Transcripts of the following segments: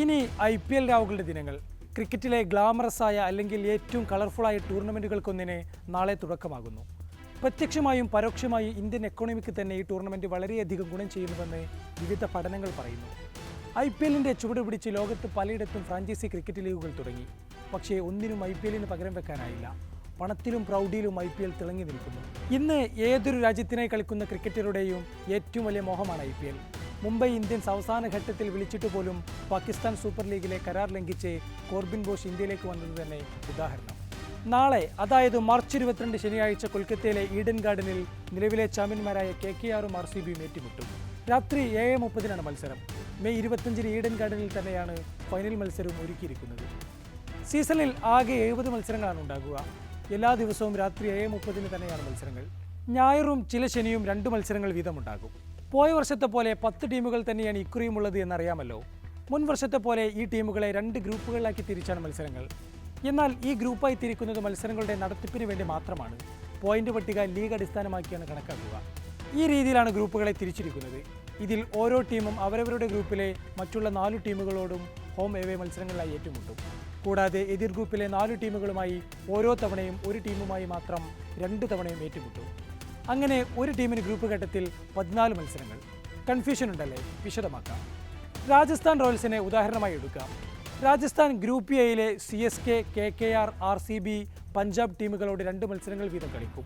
ഇനി I P L രാവുകളുടെ ദിനങ്ങൾ. ക്രിക്കറ്റിലെ ഗ്ലാമറസായ അല്ലെങ്കിൽ ഏറ്റവും കളർഫുള്ളായ ടൂർണമെന്റുകൾക്കൊന്നിന് നാളെ തുടക്കമാകുന്നു. പ്രത്യക്ഷമായും പരോക്ഷമായും ഇന്ത്യൻ എക്കോണമിക്ക് തന്നെ ഈ ടൂർണമെന്റ് വളരെയധികം ഗുണം ചെയ്യുന്നുവെന്ന് വിവിധ പഠനങ്ങൾ പറയുന്നു. ഐ പി എല്ലിന്റെ ചുവട് പിടിച്ച് ലോകത്ത് പലയിടത്തും ഫ്രാഞ്ചൈസി ക്രിക്കറ്റ് ലീഗുകൾ തുടങ്ങി. പക്ഷേ ഒന്നിനും ഐ പി എല്ലിന് പകരം വെക്കാനായില്ല. പണത്തിലും പ്രൗഢിയിലും ഐ പി എൽ തിളങ്ങി നിൽക്കുന്നു. ഇന്ന് ഏതൊരു രാജ്യത്തിനായി കളിക്കുന്ന ക്രിക്കറ്ററുടെയും ഏറ്റവും വലിയ മോഹമാണ് I P L. Mumbai Indians അവസാന ഘട്ടത്തിൽ വിളിച്ചിട്ട് പോലും പാകിസ്ഥാൻ സൂപ്പർ ലീഗിലെ കരാർ ലംഘിച്ച് കോർബിൻ ബോഷ് ഇന്ത്യയിലേക്ക് വന്നത് തന്നെ ഉദാഹരണം. നാളെ അതായത് മാർച്ച് ഇരുപത്തിരണ്ട് ശനിയാഴ്ച കൊൽക്കത്തയിലെ ഈഡൻ ഗാർഡനിൽ നിലവിലെ ചാമ്പ്യന്മാരായ കെ കെ ആറും ആർ സി ബിയും ഏറ്റുമുട്ടും. രാത്രി ഏഴ് മുപ്പതിനാണ് മത്സരം. മെയ് ഇരുപത്തഞ്ചിന് ഈഡൻ ഗാർഡനിൽ തന്നെയാണ് ഫൈനൽ മത്സരവും ഒരുക്കിയിരിക്കുന്നത്. സീസണിൽ ആകെ എഴുപത് മത്സരങ്ങളാണ് ഉണ്ടാകുക. എല്ലാ ദിവസവും രാത്രി ഏഴ് മുപ്പതിന് തന്നെയാണ് മത്സരങ്ങൾ. ഞായറും ചില ശനിയും രണ്ട് മത്സരങ്ങൾ വീതമുണ്ടാകും. പോയ വർഷത്തെ പോലെ പത്ത് ടീമുകൾ തന്നെയാണ് ഇക്കുറിയുമുള്ളത് എന്നറിയാമല്ലോ. മുൻ വർഷത്തെ പോലെ ഈ ടീമുകളെ രണ്ട് ഗ്രൂപ്പുകളിലാക്കി തിരിച്ചാണ് മത്സരങ്ങൾ. എന്നാൽ ഈ ഗ്രൂപ്പായി തിരിക്കുന്നത് മത്സരങ്ങളുടെ നടത്തിപ്പിന് വേണ്ടി മാത്രമാണ്. പോയിന്റ് പട്ടിക ലീഗ് അടിസ്ഥാനമാക്കിയാണ് കണക്കാക്കുക. ഈ രീതിയിലാണ് ഗ്രൂപ്പുകളെ തിരിച്ചിരിക്കുന്നത്. ഇതിൽ ഓരോ ടീമും അവരവരുടെ ഗ്രൂപ്പിലെ മറ്റുള്ള നാല് ടീമുകളോടും ഹോം എവേ മത്സരങ്ങളിലായി ഏറ്റുമുട്ടും. കൂടാതെ എതിർ ഗ്രൂപ്പിലെ നാല് ടീമുകളുമായി ഓരോ തവണയും ഒരു ടീമുമായി മാത്രം രണ്ട് തവണയും ഏറ്റുമുട്ടും. അങ്ങനെ ഒരു ടീമിന് ഗ്രൂപ്പ് ഘട്ടത്തിൽ പതിനാല് മത്സരങ്ങൾ. കൺഫ്യൂഷൻ ഉണ്ടല്ലേ? വിശദമാക്കാം. രാജസ്ഥാൻ റോയൽസിനെ ഉദാഹരണമായി എടുക്കാം. രാജസ്ഥാൻ ഗ്രൂപ്പ് എയിലെ C S K K K R R C B Punjab ടീമുകളോട് രണ്ട് മത്സരങ്ങൾ വീതം കളിക്കും.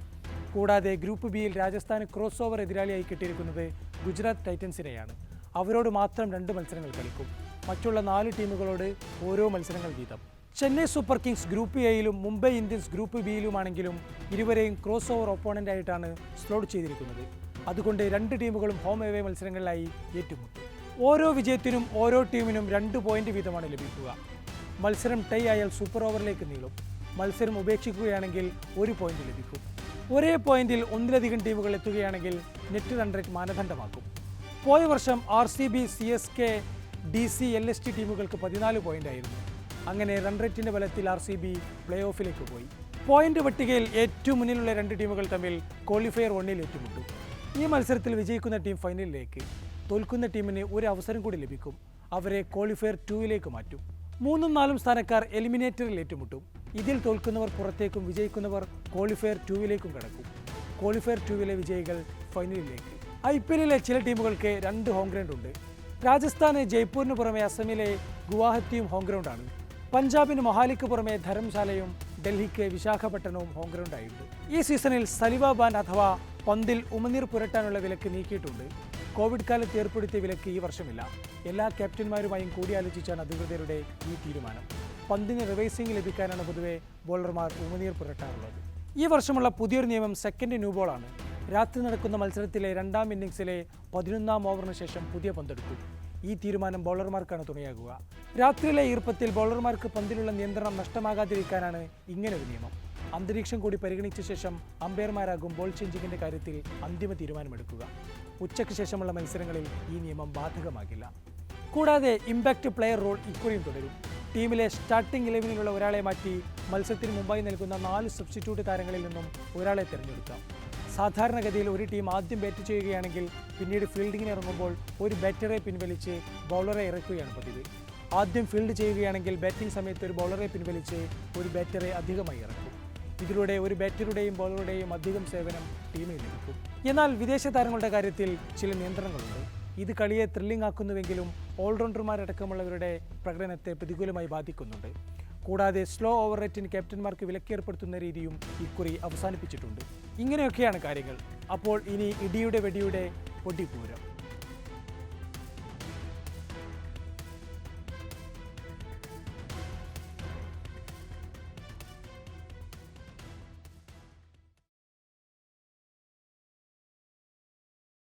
കൂടാതെ ഗ്രൂപ്പ് ബിയിൽ രാജസ്ഥാന് ക്രോസ് ഓവർ എതിരാളിയായി കിട്ടിയിരിക്കുന്നത് ഗുജറാത്ത് ടൈറ്റൻസിനെയാണ്. അവരോട് മാത്രം രണ്ട് മത്സരങ്ങൾ കളിക്കും. മറ്റുള്ള നാല് ടീമുകളോട് ഓരോ മത്സരങ്ങൾ വീതം. ചെന്നൈ സൂപ്പർ കിങ്സ് ഗ്രൂപ്പ് എയിലും മുംബൈ ഇന്ത്യൻസ് ഗ്രൂപ്പ് ബിയിലുമാണെങ്കിലും ഇരുവരെയും ക്രോസ് ഓവർ ഓപ്പോണന്റ് ആയിട്ടാണ് സ്ലോട്ട് ചെയ്തിരിക്കുന്നത്. അതുകൊണ്ട് രണ്ട് ടീമുകളും ഹോം എവേ മത്സരങ്ങളിലായി ഏറ്റുമുട്ടും. ഓരോ വിജയത്തിനും ഓരോ ടീമിനും രണ്ട് പോയിന്റ് വീതമാണ് ലഭിക്കുക. മത്സരം ടൈ ആയാൽ സൂപ്പർ ഓവറിലേക്ക് നീളും. മത്സരം ഉപേക്ഷിക്കുകയാണെങ്കിൽ ഒരു പോയിന്റ് ലഭിക്കും. ഒരേ പോയിന്റിൽ ഒന്നിലധികം ടീമുകൾ എത്തുകയാണെങ്കിൽ നെറ്റ് റൺ മാനദണ്ഡമാക്കും. പോയ വർഷം R C B C S K D C L S T ടീമുകൾക്ക് പതിനാല് പോയിന്റ് ആയിരുന്നു. അങ്ങനെ റൺ റേറ്റിന്റെ ബലത്തിൽ ആർ സി ബി പ്ലേ ഓഫിലേക്ക് പോയി. പോയിന്റ് പട്ടികയിൽ ഏറ്റവും മുന്നിലുള്ള രണ്ട് ടീമുകൾ തമ്മിൽ ക്വാളിഫയർ വണ്ണിൽ ഏറ്റുമുട്ടും. ഈ മത്സരത്തിൽ വിജയിക്കുന്ന ടീം ഫൈനലിലേക്ക് തോൽക്കുന്ന ടീമിന് ഒരു അവസരം കൂടി ലഭിക്കും. അവരെ ക്വാളിഫയർ ടൂവിലേക്ക് മാറ്റും. മൂന്നും നാലും സ്ഥാനക്കാർ എലിമിനേറ്ററിൽ ഏറ്റുമുട്ടും. ഇതിൽ തോൽക്കുന്നവർ പുറത്തേക്കും വിജയിക്കുന്നവർ ക്വാളിഫയർ ടൂവിലേക്കും കടക്കും. ക്വാളിഫയർ ടൂവിലെ വിജയികൾ ഫൈനലിലേക്ക് ഐ പി എല്ലിലെ ചില ടീമുകൾക്ക് രണ്ട് ഹോം ഗ്രൗണ്ട് ഉണ്ട്. രാജസ്ഥാന് ജയ്പൂരിന് പുറമെ അസമിലെ ഗുവാഹത്തിയും ഹോം ഗ്രൗണ്ടാണ് പഞ്ചാബിന് മൊഹാലിക്ക് പുറമെ ധരംശാലയും ഡൽഹിക്ക് വിശാഖപട്ടണവും ഹോം ഗ്രൗണ്ടായിട്ടുണ്ട് ഈ സീസണിൽ സലിവ ബാൻ അഥവാ പന്തിൽ ഉമനീർ പുരട്ടാനുള്ള വിലക്ക് നീക്കിയിട്ടുണ്ട്. കോവിഡ് കാലത്ത് ഏർപ്പെടുത്തിയ വിലക്ക് ഈ വർഷമില്ല. എല്ലാ ക്യാപ്റ്റന്മാരുമായും കൂടിയാലോചിച്ചാണ് അധികൃതരുടെ ഈ തീരുമാനം. പന്തിന് റിവൈസിംഗ് ലഭിക്കാനാണ് പൊതുവെ ബോളർമാർ ഉമനീർ പുരട്ടാറുള്ളത്. ഈ വർഷമുള്ള പുതിയൊരു നിയമം സെക്കൻഡ് ന്യൂ ബോളാണ് രാത്രി നടക്കുന്ന മത്സരത്തിലെ രണ്ടാം ഇന്നിംഗ്സിലെ പതിനൊന്നാം ഓവറിന് ശേഷം പുതിയ പന്തെടുക്കും. ഈ തീരുമാനം ബൗളർമാർക്കാണ് തുണയാകുക. രാത്രിയിലെ ഈർപ്പത്തിൽ ബൗളർമാർക്ക് പന്തിലുള്ള നിയന്ത്രണം നഷ്ടമാകാതിരിക്കാനാണ് ഇങ്ങനൊരു നിയമം. അന്തരീക്ഷം കൂടി പരിഗണിച്ച ശേഷം അമ്പയർമാരാകും ബോൾ ചേഞ്ചിങ്ങിന്റെ കാര്യത്തിൽ അന്തിമ തീരുമാനമെടുക്കുക. ഉച്ചയ്ക്ക് ശേഷമുള്ള മത്സരങ്ങളിൽ ഈ നിയമം ബാധകമാകില്ല. കൂടാതെ ഇമ്പാക്റ്റ് പ്ലെയർ റോൾ ഇക്കുറിയും തുടരും. ടീമിലെ സ്റ്റാർട്ടിംഗ് ഇലവനിലുള്ള ഒരാളെ മാറ്റി മത്സരത്തിന് മുമ്പായി നൽകുന്ന നാല് സബ്സ്റ്റിറ്റ്യൂട്ട് താരങ്ങളിൽ നിന്നും ഒരാളെ തിരഞ്ഞെടുക്കാം. സാധാരണഗതിയിൽ ഒരു ടീം ആദ്യം ബാറ്റ് ചെയ്യുകയാണെങ്കിൽ പിന്നീട് ഫീൽഡിങ്ങിന് ഇറങ്ങുമ്പോൾ ഒരു ബാറ്ററെ പിൻവലിച്ച് ബൗളറെ ഇറക്കുകയാണ് പതിവ്. ആദ്യം ഫീൽഡ് ചെയ്യുകയാണെങ്കിൽ ബാറ്റിംഗ് സമയത്ത് ഒരു ബൗളറെ പിൻവലിച്ച് ഒരു ബാറ്ററെ അധികമായി ഇറക്കും. ഇതിലൂടെ ഒരു ബാറ്ററുടെയും ബൗളറുടെയും അധികം സേവനം ടീമിൽ ലഭിക്കും. എന്നാൽ വിദേശ താരങ്ങളുടെ കാര്യത്തിൽ ചില നിയന്ത്രണങ്ങളുണ്ട്. ഇത് കളിയെ ത്രില്ലിംഗ് ആക്കുന്നുവെങ്കിലും ഓൾറൗണ്ടർമാരടക്കമുള്ളവരുടെ പ്രകടനത്തെ പ്രതികൂലമായി ബാധിക്കുന്നുണ്ട്. കൂടാതെ സ്ലോ ഓവർ റേറ്റിന് ക്യാപ്റ്റന്മാർക്ക് വിലക്കേർപ്പെടുത്തുന്ന രീതിയും ഇക്കുറി അവസാനിപ്പിച്ചിട്ടുണ്ട്. ഇങ്ങനെയൊക്കെയാണ് കാര്യങ്ങൾ. അപ്പോൾ ഇനി ഇടിയുടെ വെടിയുടെ പൊടിപൂരം.